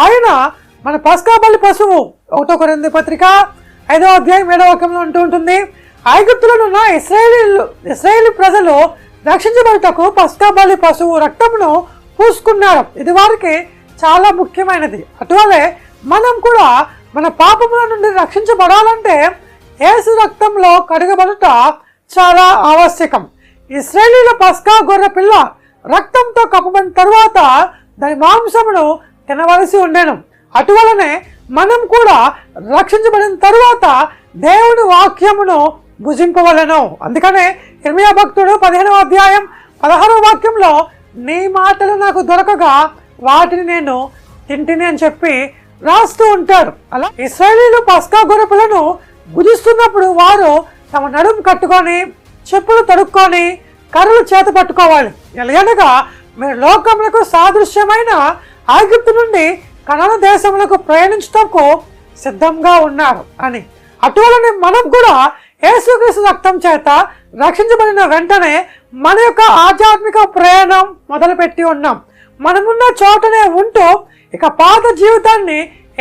ఆయన మన పస్కాబలి పశువు. ఒకటో కొరింది పత్రిక ఐదో అధ్యాయం ఏడో వాక్యంలో ఉంటూ ఉంటుంది ఐగుప్తులో ఉన్న ఇస్రాయేలీలు ఇస్రాయేలీ ప్రజలు రక్షించబడుటకు పస్కాబలి పశువు రక్తమును పూసుకున్నారు. ఇది వారికి చాలా ముఖ్యమైనది. అటువలే మనం కూడా మన పాపముల నుండి రక్షించబడాలంటే ఏసు రక్తంలో కడగబడుట చాలా ఆవశ్యకం. ఇస్రాయేలీల పస్కా గొర్రె పిల్ల రక్తంతో కప్పబడిన తరువాత దాని మాంసమును తినవలసి ఉండేను అటువలనే మనం కూడా రక్షించబడిన తరువాత దేవుని వాక్యమును భుజింపవలను. అందుకనే ఇర్మియా భక్తుడు పదిహేనవ అధ్యాయం పదహారవ వాక్యంలో నీ మాటలు నాకు దొరకగా వాటిని నేను తింటిని అని చెప్పి రాస్తూ ఉంటాడు. అలా? ఇస్రాయేలీలు పస్కా గొర్రెలను భుజిస్తున్నప్పుడు వారు తమ నడుము కట్టుకొని చెప్పులు తడుక్కొని కర్రలు చేత పట్టుకోవాలి. ఎలాగనగా మీరు లోకములకు సాదృశ్యమైన ఆగిప్తు నుండి కనన దేశములకు ప్రయాణించటకు సిద్ధంగా ఉన్నారు అని. అటువలనే మనం కూడా యేసుక్రీస్తు రక్తం చేత రక్షించబడిన వెంటనే మన యొక్క ఆధ్యాత్మిక ప్రయాణం మొదలుపెట్టి ఉన్నాం. మనమున్న చోటనే ఉంటూ ఇక పాత జీవితాన్ని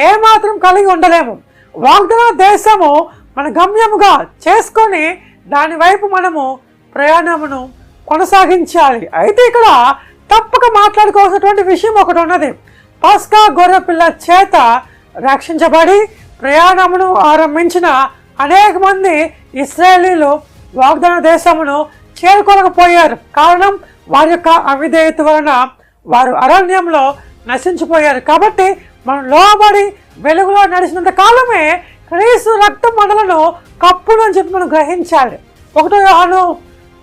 ఏమాత్రం కలిగి ఉండలేము. వాగ్దాన దేశము మన గమ్యముగా చేసుకొని దాని వైపు మనము ప్రయాణమును కొనసాగించాలి. అయితే ఇక్కడ తప్పక మాట్లాడుకోవాల్సినటువంటి విషయం ఒకటి ఉన్నది. పాస్కా గొర్రెపిల్ల చేత రక్షించబడి ప్రయాణమును ఆరంభించిన అనేక మంది ఇస్రాయేలీలు వాగ్దాన దేశమును చేరుకోలేకపోయారు. కారణం వారి యొక్క అవిధేయత వలన వారు అరణ్యంలో నశించిపోయారు. కాబట్టి మనం లోబడి వెలుగులో నడిచినంత కాలమే క్రీస్తు రక్త మండలను కప్పును అని చెప్పి మనం గ్రహించాలి. ఒకటో యోహాను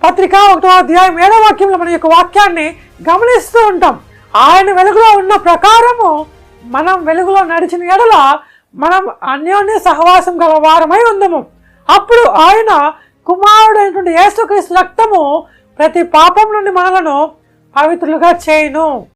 పత్రిక ఒకటో అధ్యాయం ఏడో వాక్యంలో మన యొక్క వాక్యాన్ని గమనిస్తూ ఉంటాం. ఆయన వెలుగులో ఉన్న ప్రకారము మనం వెలుగులో నడిచిన ఎడల మనం అన్యోన్య సహవాసం గల వారమై ఉందము. అప్పుడు ఆయన కుమారుడైనటువంటి యేసుక్రీస్తు రక్తము ప్రతి పాపం నుండి మనలను పవిత్రులుగా చేయును.